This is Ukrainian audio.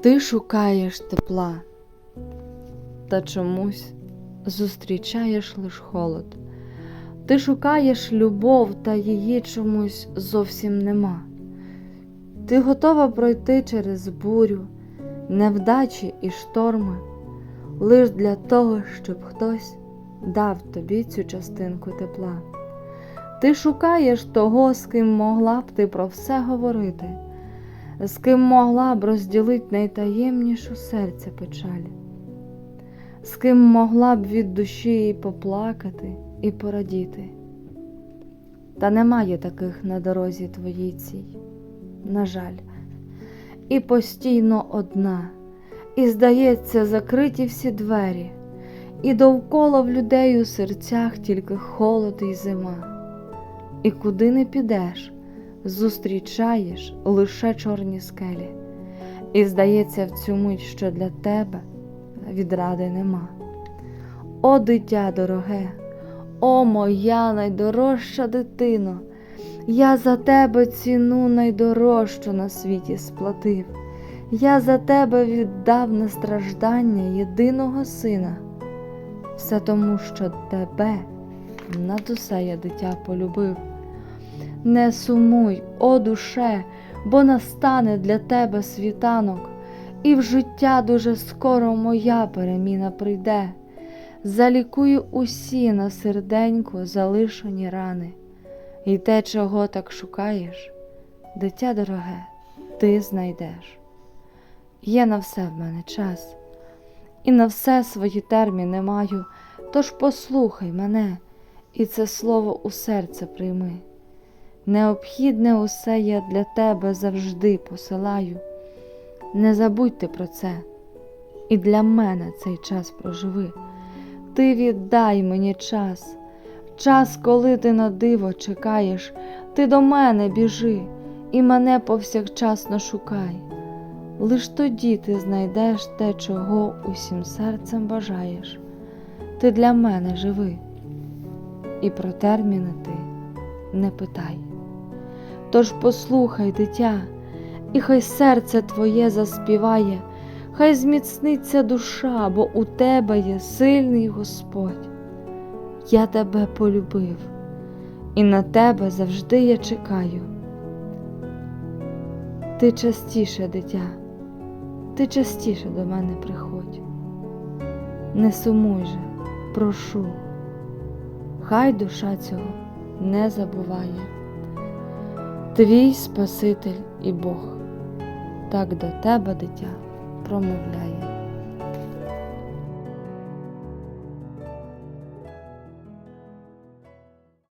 Ти шукаєш тепла, та чомусь зустрічаєш лиш холод. Ти шукаєш любов, та її чомусь зовсім нема. Ти готова пройти через бурю, невдачі і шторми, лиш для того, щоб хтось дав тобі цю частинку тепла. Ти шукаєш того, з ким могла б ти про все говорити, з ким могла б розділити найтаємнішу серця печаль, з ким могла б від душі і поплакати і порадіти. Та немає таких на дорозі твоїй цій, на жаль, і постійно одна, і, здається, закриті всі двері, і довкола в людей у серцях тільки холод і зима. І куди не підеш, зустрічаєш лише чорні скелі, і здається в цю мить, що для тебе відради нема. О, дитя дороге, о моя найдорожча дитино, я за тебе ціну найдорожчу на світі сплатив, я за тебе віддав на страждання єдиного сина, все тому, що тебе над усе я дитя полюбив. Не сумуй, о душе, бо настане для тебе світанок, і в життя дуже скоро моя переміна прийде. Залікую усі на серденьку залишені рани, і те, чого так шукаєш, дитя дороге, ти знайдеш. Є на все в мене час, і на все свої терміни маю, тож послухай мене, і це слово у серце прийми. Необхідне усе я для тебе завжди посилаю. Не забудьте про це, і для мене цей час проживи. Ти віддай мені час, час, коли ти на диво чекаєш, ти до мене біжи і мене повсякчасно шукай. Лиш тоді ти знайдеш те, чого усім серцем бажаєш. Ти для мене живи, і про терміни ти не питай. Тож послухай, дитя, і хай серце твоє заспіває, хай зміцниться душа, бо у тебе є сильний Господь. Я тебе полюбив, і на тебе завжди я чекаю. Ти частіше, дитя, ти частіше до мене приходь. Не сумуй же, прошу, хай душа цього не забуває. Твій Спаситель і Бог так до тебе, дитя, промовляє.